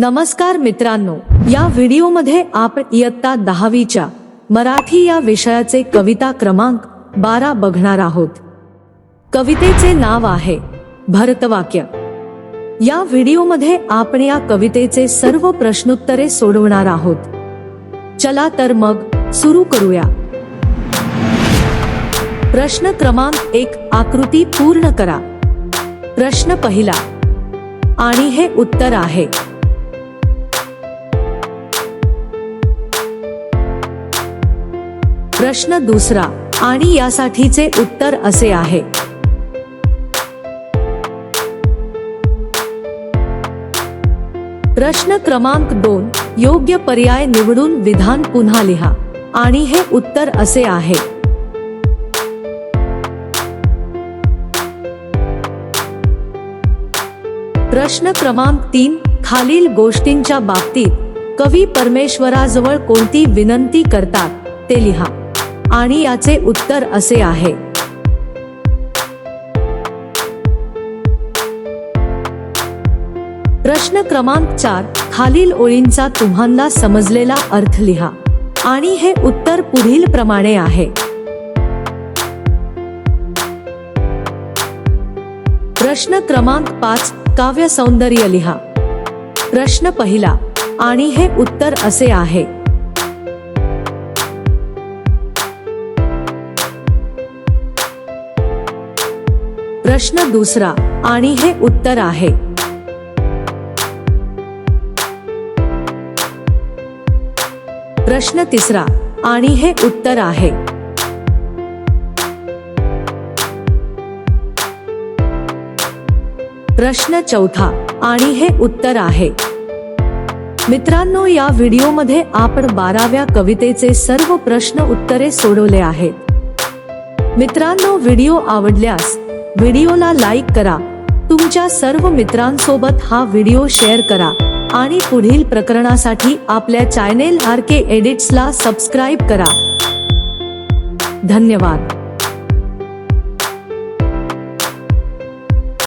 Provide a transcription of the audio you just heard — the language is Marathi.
नमस्कार मित्रांनो या व्हिडिओमध्ये आपण इयत्ता दहावीच्या मराठी या विषयाचे कविता क्रमांक बारा बघणार आहोत. कवितेचे नाव आहे भरतवाक्य. या व्हिडिओमध्ये आपण या कवितेचे सर्व प्रश्नोत्तरे सोडवणार आहोत. चला तर मग सुरू करूया. प्रश्न क्रमांक एक आकृती पूर्ण करा. प्रश्न पहिला आणि हे उत्तर आहे. प्रश्न दुसरा आणि यासाठीचे उत्तर असे आहे. प्रश्न क्रमांक दोन योग्य पर्याय निवडून विधान पुन्हा लिहा आणि हे उत्तर असे आहे. प्रश्न क्रमांक तीन खालील गोष्टींच्या बाबतीत कवी परमेश्वराजवळ कोणती विनंती करतात ते लिहा. आणि याचे उत्तर असे आहे. प्रश्न क्रमांक चार खालील ओळींचा तुम्हाला समजलेला अर्थ लिहा. आणि हे उत्तर पुढील प्रमाणे आहे. प्रश्न क्रमांक पाच काव्य सौंदर्य लिहा. प्रश्न पहिला आणि हे उत्तर असे आहे. प्रश्न दुसरा आणि हे उत्तर आहे. प्रश्न तिसरा आणि हे उत्तर आहे. प्रश्न चौथा आणि हे उत्तर आहे. मित्रांनो या व्हिडिओमध्ये आपण बाराव्या कवितेचे सर्व प्रश्न उत्तरे सोडवले आहेत. मित्रांनो व्हिडिओ आवडल्यास व्हिडिओला लाईक करा. तुमच्या सर्व मित्रांसोबत हा व्हिडिओ शेअर करा. आणि पुढील प्रकरणासाठी आपल्या चॅनेल आर के एडिट्सला सबस्क्राईब करा. धन्यवाद.